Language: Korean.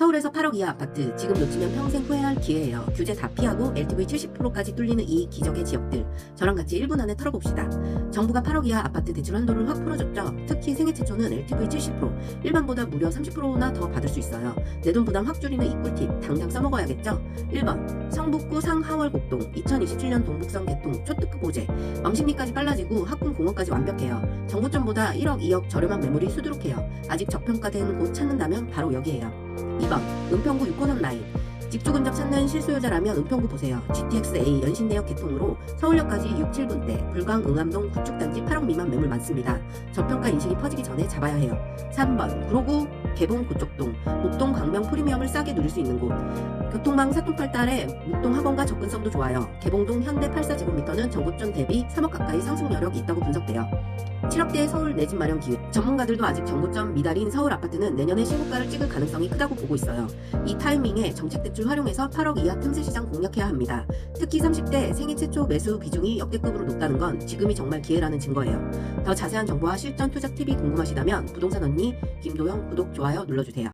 서울에서 8억 이하 아파트 지금 놓치면 평생 후회할 기회예요. 규제 다 피하고 LTV 70%까지 뚫리는 이 기적의 지역들 저랑 같이 1분 안에 털어봅시다. 정부가 8억 이하 아파트 대출 한도를 확 풀어줬죠. 특히 생애 최초는 LTV 70% 일반보다 무려 30%나 더 받을 수 있어요. 내 돈 부담 확 줄이는 이 꿀팁 당장 써먹어야겠죠. 1번 성북구 상하월 곡동 2027년 동북선 개통 초특급 보제 왕십리까지 빨라지고 학군 공원까지 완벽해요. 정부점보다 1억 2억 저렴한 매물이 수두룩해요. 아직 저평가된 곳 찾는다면 바로 여기에요. 2번 은평구 6호선 라인 직주 근접 찾는 실수요자라면 은평구 보세요. GTX-A 연신 내역 개통으로 서울역까지 6, 7분대 불광 응암동 구축단지 8억 미만 매물 많습니다. 저평가 인식이 퍼지기 전에 잡아야 해요. 3번 구로구 개봉 고척동 목동 광명 프리미엄을 싸게 누릴 수 있는 곳 교통망 사통팔달에 목동 학원과 접근성도 좋아요. 개봉동 현대 84제곱미터는 전고점 대비 3억 가까이 상승 여력이 있다고 분석돼요. 7억대의 서울 내 집 마련 기회. 전문가들도 아직 정고점 미달인 서울 아파트는 내년에 신고가를 찍을 가능성이 크다고 보고 있어요. 이 타이밍에 정책 대출 활용해서 8억 이하 틈새 시장 공략해야 합니다. 특히 30대 생애 최초 매수 비중이 역대급으로 높다는 건 지금이 정말 기회라는 증거예요. 더 자세한 정보와 실전 투자 팁이 궁금하시다면 부동산 언니 김도영 구독 좋아요 눌러주세요.